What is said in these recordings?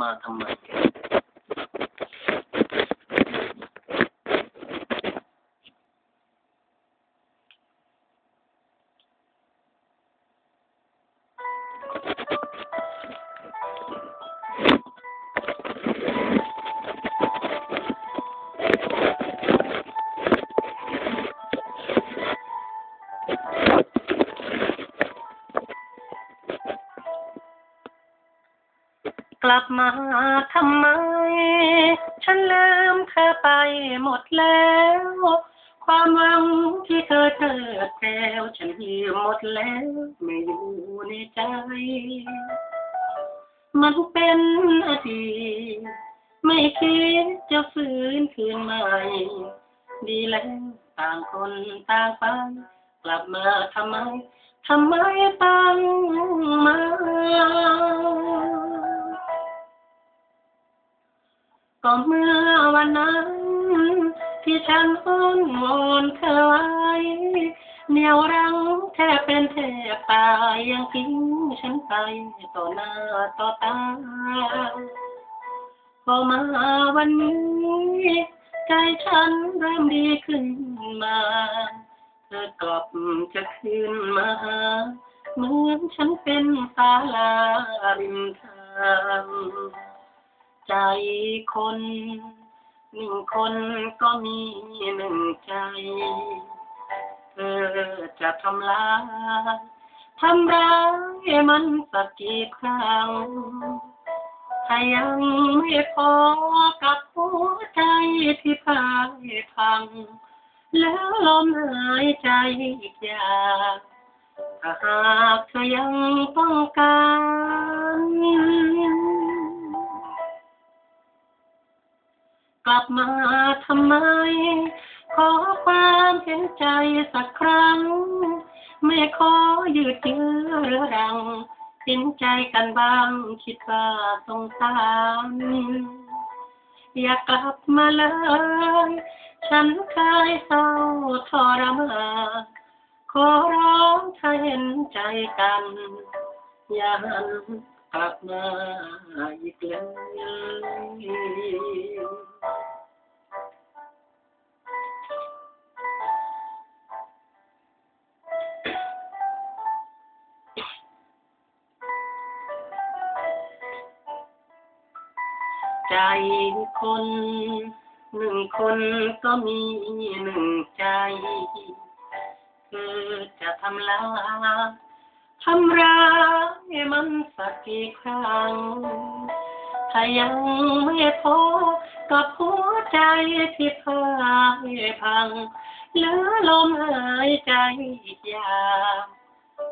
มา กลับมาทำไม ฉันลืมเธอไปหมดแล้ว ความหวังที่เธอเธอแถวฉันยืมหมดแล้วไม่อยู่ในใจ มันเป็นอดีตไม่คิดจะฟื้นคืนใหม่ดีแล้วต่างคนต่างไปกลับมาทำไม ทำไมต้องมา ก็เมื่อวันนั้น ที่ฉันอ้อนวอนเธอไว้เหนียวรั้งแทบเป็นแทบตายยังทิ้งฉันไปต่อหน้าต่อตาพอมาวันนี้ ใจฉันเริ่มดีขึ้นมา เธอกลับจะขึ้นมาหาเหมือนฉันเป็นศาลาริมทาง ใจคน หนึ่งคนก็มีหนึ่งใจ เธอจะทำลายทำร้ายมันสักกี่ครั้งถ้ายังไม่พอกับหัวใจที่พายพัง แล้วลมหายใจอีกอย่างถ้าหากเธอยังต้องการ กลับมาทำไม ขอความเห็นใจสักครั้ง ไม่ขอยืดเยื้อเรื้อรัง เห็นใจกันบ้างคิดว่าสงสารอย่ากลับมาเลย ฉันเคยเศร้าทรมานขอร้องถ้าเห็นใจกัน อย่าหันกลับมาอีกเลย ใจคน หนึ่งคนก็มีหนึ่งใจเธอจะทำลายทำร้ายมันสักกี่ครั้ง ถ้ายังไม่พอกับหัวใจที่พายพังเหลือลมหายใจอยาง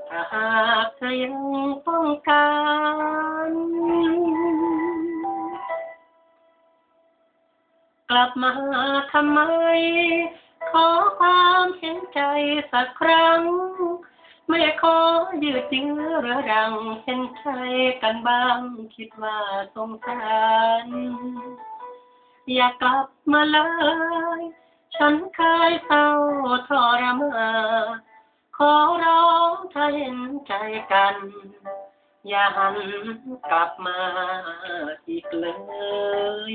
ถ้าหากเธอยังต้องการ กลับมาทำไม ขอความเห็นใจสักครั้ง ไม่ขอยืดเยื้อเรื้อรังเห็นใจกันบ้าง คิดว่าสงสาร อย่ากลับมาเลย ฉันเคยเศร้าทรมานขอร้องถ้าเห็นใจกัน อย่าหันกลับมาอีกเลย